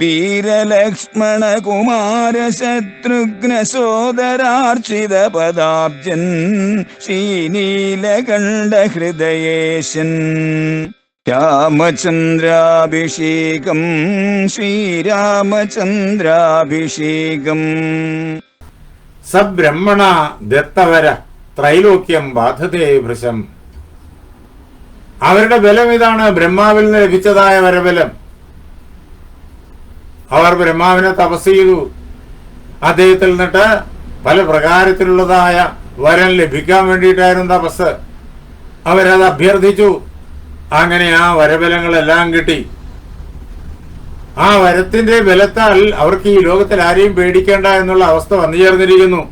വീരലക്ഷ്മണ കുമാര ശത്രുഘ്ന സോദരാർച്ചിത പദാബ്ജൻ ശ്രീനീലകണ്ഠ ഹൃദയേശൻ രാമചന്ദ്രാഭിഷേകം ശ്രീരാമചന്ദ്രാഭിഷേകം. സബ്രഹ്മണ ദത്തവര ത്രൈലോക്യം ബാധതേ ഭൃശം. അവരുടെ ബലം ഇതാണ് ബ്രഹ്മാവിൽ നിന്ന് ലഭിച്ചതായ വരബലം. അവർ ബ്രഹ്മാവിനെ തപസ് ചെയ്തു. അദ്ദേഹത്തിൽ നിന്നിട്ട് പല പ്രകാരത്തിലുള്ളതായ വരം ലഭിക്കാൻ വേണ്ടിയിട്ടായിരുന്നു തപസ്. അവരത് അഭ്യർത്ഥിച്ചു. അങ്ങനെ ആ വരബലങ്ങളെല്ലാം കിട്ടി. ആ വരത്തിന്റെ ബലത്താൽ അവർക്ക് ഈ ലോകത്തിൽ ആരെയും പേടിക്കേണ്ട എന്നുള്ള അവസ്ഥ വന്നു ചേർന്നിരിക്കുന്നു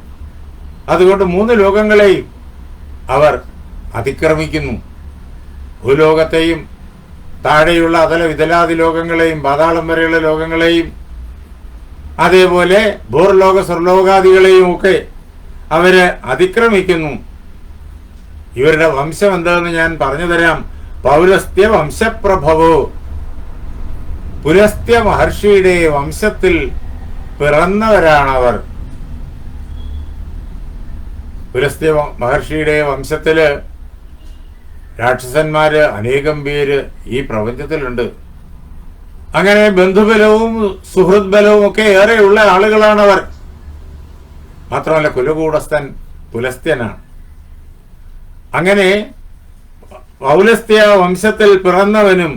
അതുകൊണ്ട് മൂന്ന് ലോകങ്ങളെയും അവർ അതിക്രമിക്കുന്നു. ഭൂലോകത്തെയും താഴെയുള്ള അതല വിതലാദി ലോകങ്ങളെയും പാതാളം വരെയുള്ള ലോകങ്ങളെയും അതേപോലെ ഭൂർലോക സ്വർലോകാദികളെയും ഒക്കെ അവർ അതിക്രമിക്കുന്നു. ഇവരുടെ വംശം എന്താണെന്ന് ഞാൻ പറഞ്ഞു തരാം. പൗരസ്ത്യ വംശപ്രഭവോ. പുരസ്ത്യ മഹർഷിയുടെ വംശത്തിൽ പിറന്നവരാണവർ. പുരസ്ത്യ മഹർഷിയുടെ വംശത്തിൽ രാക്ഷസന്മാര് അനേകം പേര് ഈ പ്രപഞ്ചത്തിലുണ്ട്. അങ്ങനെ ബന്ധുബലവും സുഹൃത് ബലവും ഒക്കെ ഏറെയുള്ള ആളുകളാണവർ. മാത്രമല്ല കുലകൂടസ്ഥൻ പുലസ്ത്യനാണ്. അങ്ങനെ പൗലസ്ത്യ വംശത്തിൽ പിറന്നവനും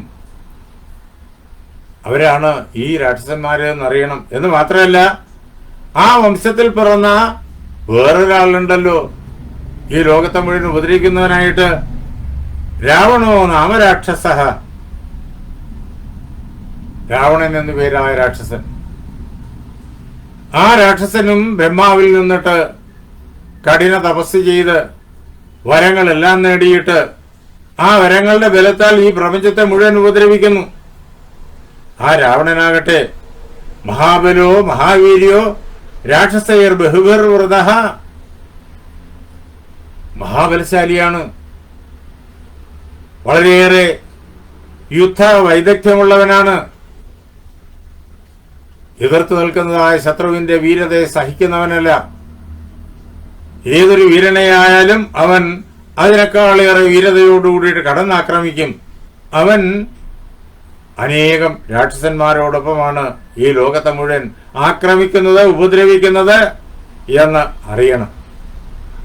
അവരാണ് ഈ രാക്ഷസന്മാര് എന്നറിയണം. എന്ന് മാത്രമല്ല ആ വംശത്തിൽ പിറന്ന വേറൊരാളുണ്ടല്ലോ. ഈ ലോകത്തെ മുഴുവൻ ഉപദ്രവിക്കുന്നവനായിട്ട് രാവണോ നാമരാക്ഷസ രാവണൻ എന്നു പേരായ രാക്ഷസൻ. ആ രാക്ഷസനും ബ്രഹ്മാവിൽ നിന്നിട്ട് കഠിന തപസ് ചെയ്ത് വരങ്ങളെല്ലാം നേടിയിട്ട് ആ വരങ്ങളുടെ ബലത്താൽ ഈ പ്രപഞ്ചത്തെ മുഴുവൻ ഉപദ്രവിക്കുന്നു. ആ രാവണനാകട്ടെ മഹാബലോ മഹാവീര്യോ രാക്ഷസയർ ബഹുബർ വ്രത മഹാബലശാലിയാണ്. വളരെയേറെ യുദ്ധ വൈദഗ്ധ്യമുള്ളവനാണ് എതിർത്ത് നിൽക്കുന്നതായ ശത്രുവിന്റെ വീരതയെ സഹിക്കുന്നവനല്ല. ഏതൊരു വീരനെയായാലും അവൻ അതിനേക്കാളേറെ വീരതയോടുകൂടിയിട്ട് കടന്നാക്രമിക്കും. അവൻ അനേകം രാക്ഷസന്മാരോടൊപ്പമാണ് ഈ ലോകത്തെ മുഴുവൻ ആക്രമിക്കുന്നത് ഉപദ്രവിക്കുന്നത് എന്ന് അറിയണം.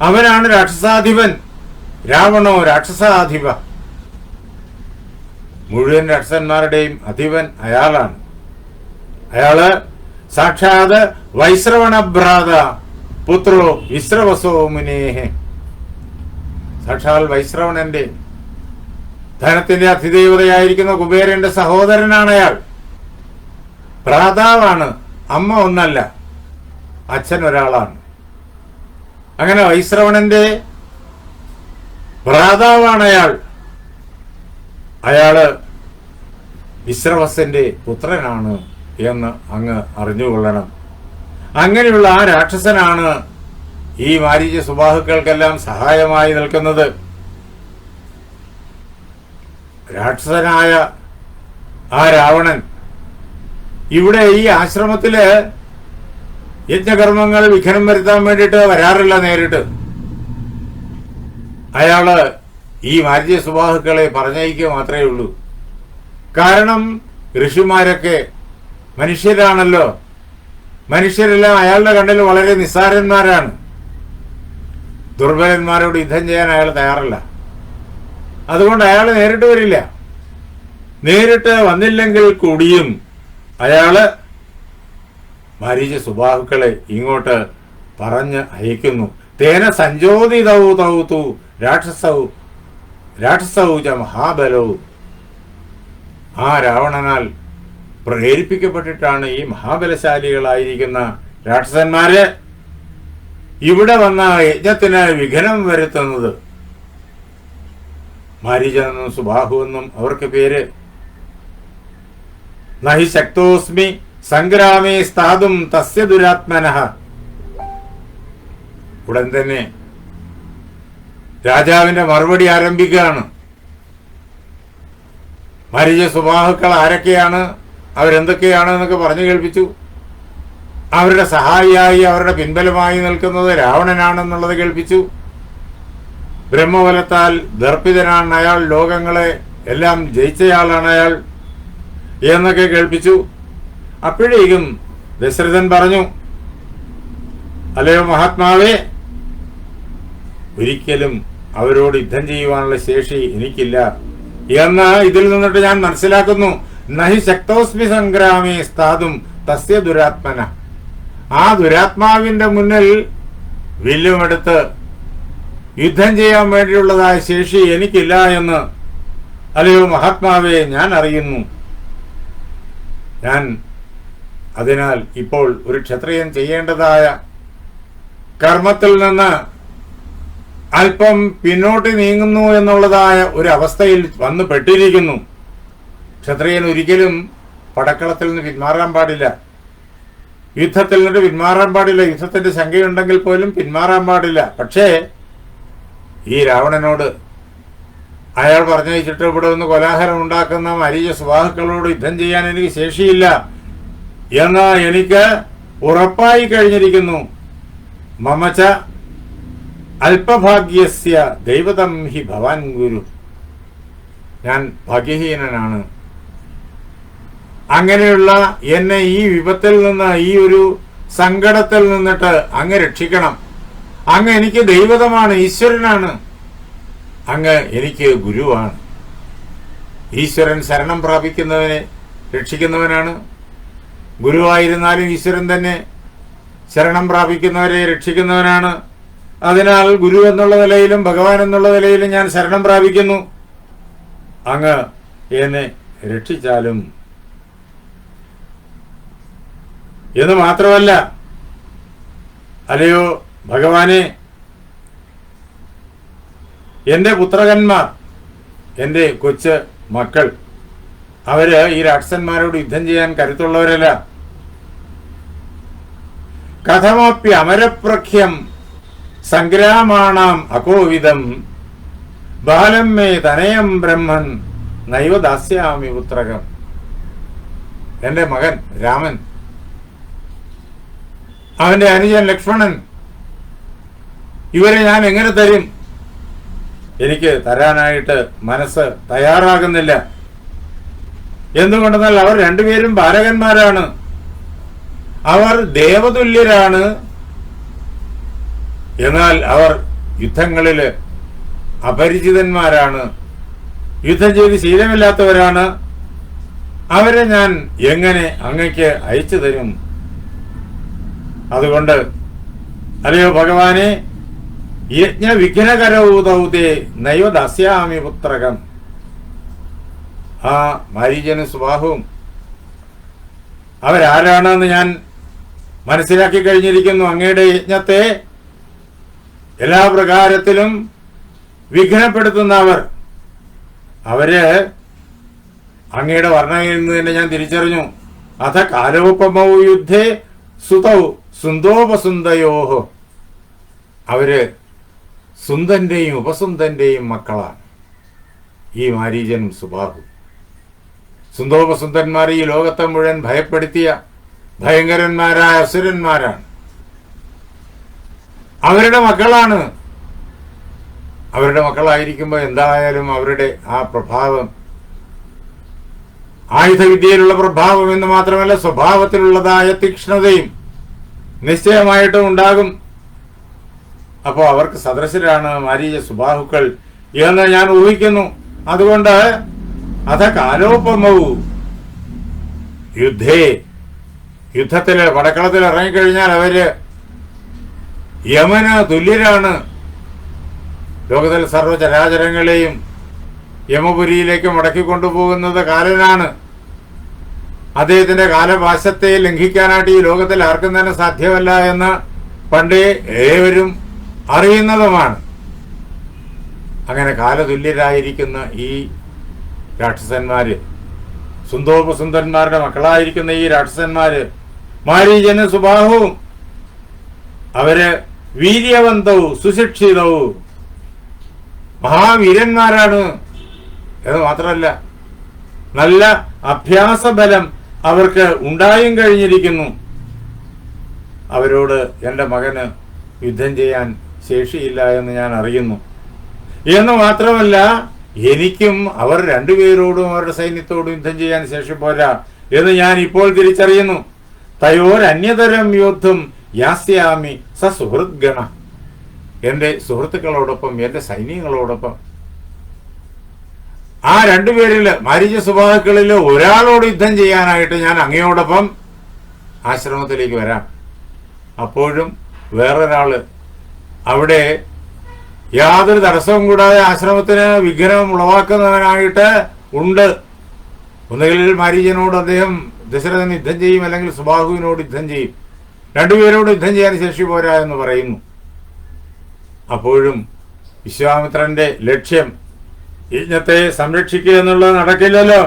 അവനാണ് രാക്ഷസാധിപൻ. രാവണോ രാക്ഷസാധിപ? മുഴുവൻ രക്ഷന്മാരുടെയും അധിപൻ അയാളാണ്. അയാൾ സാക്ഷാത് വൈശ്രവണഭ്രാത പുത്രോ വിശ്രവസോ മുനേഹെ. സാക്ഷാൽ വൈശ്രവണന്റെ ധനത്തിന്റെ അതിദേവതയായിരിക്കുന്ന കുബേരന്റെ സഹോദരനാണ് അയാൾ. ഭ്രാതാവാണ് അമ്മ ഒന്നല്ല അച്ഛൻ ഒരാളാണ്. അങ്ങനെ വൈശ്രവണന്റെ ഭ്രാതാവാണ് അയാൾ. അയാൾ വിശ്രവസന്റെ പുത്രനാണ് എന്ന് അങ്ങ് അറിഞ്ഞുകൊള്ളണം. അങ്ങനെയുള്ള ആ രാക്ഷസനാണ് ഈ മാരീച സുബാഹുക്കൾക്കെല്ലാം സഹായമായി നിൽക്കുന്നത്. രാക്ഷസനായ ആ രാവണൻ ഇവിടെ ഈ ആശ്രമത്തിൽ യജ്ഞകർമ്മങ്ങൾ വിഘ്നം വരുത്താൻ വേണ്ടിയിട്ട് വരാറില്ല നേരിട്ട്. അയാൾ ഈ മാര്യ സുബാഹുക്കളെ പറഞ്ഞയക്കുക മാത്രമേ ഉള്ളൂ. കാരണം ഋഷിമാരൊക്കെ മനുഷ്യരാണല്ലോ. മനുഷ്യരെല്ലാം അയാളുടെ കണ്ണിൽ വളരെ നിസ്സാരന്മാരാണ്. ദുർബലന്മാരോട് യുദ്ധം ചെയ്യാൻ അയാൾ തയ്യാറല്ല. അതുകൊണ്ട് അയാൾ നേരിട്ട് വരില്ല. നേരിട്ട് വന്നില്ലെങ്കിൽ കൂടിയും അയാൾ മരിച്ച സുബാഹുക്കളെ ഇങ്ങോട്ട് പറഞ്ഞ് അയക്കുന്നു. തേന സഞ്ചോദിതൗ തൗ രാക്ഷസൗ രാക്ഷസൗ ച മഹാബലവും ആ രാവണനാൽ പ്രേരിപ്പിക്കപ്പെട്ടിട്ടാണ് ഈ മഹാബലശാലികളായിരിക്കുന്ന രാക്ഷസന്മാര് ഇവിടെ വന്ന യജ്ഞത്തിന് വിഘ്നം വരുത്തുന്നത്. മാരീചനെന്നും സുബാഹു എന്നും അവർക്ക് പേര്. നഹി ശക്തോസ്മി സംഗ്രാമേ സ്ഥാതും തസ്യ ദുരാത്മനഃ. ഉടൻ തന്നെ രാജാവിന്റെ മറുപടി ആരംഭിക്കുകയാണ്. മരിച്ച സുബാഹുക്കൾ ആരൊക്കെയാണ്? അവരെന്തൊക്കെയാണ് എന്നൊക്കെ പറഞ്ഞു കേൾപ്പിച്ചു. അവരുടെ സഹായിയായി അവരുടെ പിൻബലമായി നിൽക്കുന്നത് രാവണനാണെന്നുള്ളത് കേൾപ്പിച്ചു. ബ്രഹ്മബലത്താൽ ദർപ്പിതനാണ് അയാൾ ലോകങ്ങളെ എല്ലാം ജയിച്ചയാളാണ് അയാൾ എന്നൊക്കെ കേൾപ്പിച്ചു. അപ്പോഴേക്കും ദശരഥൻ പറഞ്ഞു അല്ലയോ മഹാത്മാവേ ഒരിക്കലും അവരോട് യുദ്ധം ചെയ്യുവാനുള്ള ശേഷി എനിക്കില്ല. എന്ന് ഇതിൽ നിന്നിട്ട് ഞാൻ മനസ്സിലാക്കുന്നു. നഹി ശക്തോസ്മി സംഗ്രാമേ സ്ഥാതും തസ്യ ദുരാത്മന. ആ ദുരാത്മാവിന്റെ മുന്നിൽ വില്ലുമെടുത്ത് യുദ്ധം ചെയ്യാൻ വേണ്ടിയുള്ളതായ ശേഷി എനിക്കില്ല എന്ന് അല്ലയോ മഹാത്മാവെ ഞാൻ അറിയുന്നു. ഞാൻ അതിനാൽ ഇപ്പോൾ ഒരു ക്ഷത്രിയൻ ചെയ്യേണ്ടതായ കർമ്മത്തിൽ നിന്ന് അല്പം പിന്നോട്ട് നീങ്ങുന്നു എന്നുള്ളതായ ഒരു അവസ്ഥയിൽ വന്നു പെട്ടിരിക്കുന്നു. ക്ഷത്രിയൻ ഒരിക്കലും പടക്കളത്തിൽ നിന്ന് പിന്മാറാൻ പാടില്ല. യുദ്ധത്തിൽ നിന്ന് പിന്മാറാൻ പാടില്ല. യുദ്ധത്തിന്റെ ശങ്കയുണ്ടെങ്കിൽ പോലും പിന്മാറാൻ പാടില്ല. പക്ഷേ ഈ രാവണനോട് അയാൾ പറഞ്ഞയച്ചിട്ട് ഇവിടെ ഒന്ന് കോലാഹലം ഉണ്ടാക്കുന്ന മരീച സ്വഭാവക്കളോട് യുദ്ധം ചെയ്യാൻ എനിക്ക് ശേഷിയില്ല. എന്ന് എനിക്ക് ഉറപ്പായി കഴിഞ്ഞിരിക്കുന്നു. മമച്ച അല്പഭാഗ്യസ്യ ദൈവതം ഹി ഭവാൻ ഗുരു. ഞാൻ ഭാഗ്യഹീനനാണ്. അങ്ങനെയുള്ള എന്നെ ഈ വിപത്തിൽ നിന്ന് ഈ ഒരു സങ്കടത്തിൽ നിന്നിട്ട് അങ്ങ് രക്ഷിക്കണം. അങ്ങ് എനിക്ക് ദൈവതമാണ് ഈശ്വരനാണ്. അങ്ങ് എനിക്ക് ഗുരുവാണ്. ഈശ്വരൻ ശരണം പ്രാപിക്കുന്നവനെ രക്ഷിക്കുന്നവനാണ്. ഗുരുവായിരുന്നാലും ഈശ്വരൻ തന്നെ ശരണം പ്രാപിക്കുന്നവരെ രക്ഷിക്കുന്നവനാണ്. അതിനാൽ ഗുരു എന്നുള്ള നിലയിലും ഭഗവാൻ എന്നുള്ള നിലയിലും ഞാൻ ശരണം പ്രാപിക്കുന്നു. അങ്ങ് എന്നെ രക്ഷിച്ചാലും എന്ന് മാത്രമല്ല അല്ലയോ ഭഗവാനെ എന്റെ പുത്രകന്മാർ എന്റെ കൊച്ച് മക്കൾ അവർ ഈ രാക്ഷസന്മാരോട് യുദ്ധം ചെയ്യാൻ കരുത്തുള്ളവരല്ല. കഥമാപ്യ അമരപ്രഖ്യം സംഗ്രാമാണാം അകോവിതം ബാലം മേ തനയം ബ്രഹ്മൻ നൈവ ദാസ്യാമി പുത്രകം. എന്റെ മകൻ രാമൻ. അവന്റെ അനുജൻ ലക്ഷ്മണൻ. ഇവരെ ഞാൻ എങ്ങനെ തരും? എനിക്ക് തരാനായിട്ട് മനസ്സ് തയ്യാറാകുന്നില്ല. എന്തുകൊണ്ടെന്നാൽ അവർ രണ്ടുപേരും ബാലകന്മാരാണ്. അവർ ദേവതുല്യരാണ്. എന്നാൽ അവർ യുദ്ധങ്ങളിൽ അപരിചിതന്മാരാണ്. യുദ്ധം ചെയ്ത് ശീലമില്ലാത്തവരാണ്. അവരെ ഞാൻ എങ്ങനെ അങ്ങയ്ക്ക് അയച്ചു തരും? അതുകൊണ്ട് അല്ലയോ ഭഗവാനെ യജ്ഞ വിഘ്നകരൂതൗതേ നൈവ ദസ്യാമി പുത്രകം. ആ മരീജന സുബാഹുവും അവരാരാണെന്ന് ഞാൻ മനസ്സിലാക്കി കഴിഞ്ഞിരിക്കുന്നു. അങ്ങയുടെ യജ്ഞത്തെ എല്ലാ പ്രകാരത്തിലും വിഘ്നപ്പെടുത്തുന്നവർ. അവർ അങ്ങയുടെ വർണയിൽ നിന്ന് തന്നെ ഞാൻ തിരിച്ചറിഞ്ഞു. അഥ കാലോപമോ യുദ്ധേ സുതൗ സുന്ദോപസുന്ദയോഹോ. അവർ സുന്ദന്റെയും ഉപസുന്ദന്റെയും മക്കളാണ്. ഈ മാരീജനും സുബാഹു. സുന്ദോപസുന്ദന്മാർ ഈ ലോകത്തെ മുഴുവൻ ഭയപ്പെടുത്തിയ ഭയങ്കരന്മാരായ അസുരന്മാരാണ്. അവരുടെ മക്കളാണ്. അവരുടെ മക്കളായിരിക്കുമ്പോൾ എന്തായാലും അവരുടെ ആ പ്രഭാവം ആയുധവിദ്യയിലുള്ള പ്രഭാവം എന്ന് മാത്രമല്ല സ്വഭാവത്തിലുള്ളതായ തീക്ഷ്ണതയും നിശ്ചയമായിട്ടും ഉണ്ടാകും. അപ്പോൾ അവർക്ക് സദൃശരാണ് മാരീയ സുബാഹുക്കൾ എന്ന് ഞാൻ ഊഹിക്കുന്നു. അതുകൊണ്ട് അത കാലോപമവും യുദ്ധേ യുദ്ധത്തിൽ പടക്കളത്തിൽ ഇറങ്ങിക്കഴിഞ്ഞാൽ അവർ യമന് തുല്യരാണ്. ലോകത്തിലെ സർവചരാചരങ്ങളെയും യമപുരിയിലേക്ക് മടക്കി കൊണ്ടുപോകുന്നത് കാലനാണ്. അദ്ദേഹത്തിന്റെ കാലപാശത്തെ ലംഘിക്കാനായിട്ട് ഈ ലോകത്തിൽ ആർക്കും തന്നെ സാധ്യമല്ല എന്ന് പണ്ടേ ഏവരും അറിയുന്നതുമാണ്. അങ്ങനെ കാലതുല്യരായിരിക്കുന്ന ഈ രാക്ഷസന്മാര് സുന്ദോപസുന്ദരന്മാരുടെ മക്കളായിരിക്കുന്ന ഈ രാക്ഷസന്മാര് മാരീജന് സുബാഹുവും അവർ വീര്യവന്തവും സുശിക്ഷിതവും മഹാവീരന്മാരാണ്. എന്ന് മാത്രമല്ല നല്ല അഭ്യാസബലം അവർക്ക് ഉണ്ടായും കഴിഞ്ഞിരിക്കുന്നു. അവരോട് എന്റെ മകന് യുദ്ധം ചെയ്യാൻ ശേഷിയില്ല എന്ന് ഞാൻ അറിയുന്നു. എന്ന് മാത്രമല്ല എനിക്കും അവർ രണ്ടുപേരോടും അവരുടെ സൈന്യത്തോടും യുദ്ധം ചെയ്യാൻ ശേഷി പോരാ എന്ന് ഞാൻ ഇപ്പോൾ തിരിച്ചറിയുന്നു. തയോരന്യതരം യുദ്ധം യാസ്യാമി സസുഹൃദ്ഗണ. എന്റെ സുഹൃത്തുക്കളോടൊപ്പം എന്റെ സൈന്യങ്ങളോടൊപ്പം. ആ രണ്ടുപേരിൽ മരിച്ച സ്വഭാവക്കളിൽ ഒരാളോട് യുദ്ധം ചെയ്യാനായിട്ട് ഞാൻ അങ്ങയോടൊപ്പം ആശ്രമത്തിലേക്ക് വരാം. അപ്പോഴും വേറൊരാൾ അവിടെ യാതൊരു തടസ്സവും കൂടാതെ ആശ്രമത്തിന് വിഘ്നം ഉളവാക്കുന്നവനായിട്ട് ഉണ്ട്. ഒന്നുകിൽ മാരീജനോട് അദ്ദേഹം ദശരഥൻ യുദ്ധം ചെയ്യും അല്ലെങ്കിൽ സുബാഹുവിനോട് യുദ്ധം ചെയ്യും. രണ്ടുപേരോട് യുദ്ധം ചെയ്യാൻ ശേഷി പോരാ എന്ന് പറയുന്നു. അപ്പോഴും വിശ്വാമിത്രന്റെ ലക്ഷ്യം യജ്ഞത്തെ സംരക്ഷിക്കുക എന്നുള്ളത് നടക്കില്ലല്ലോ.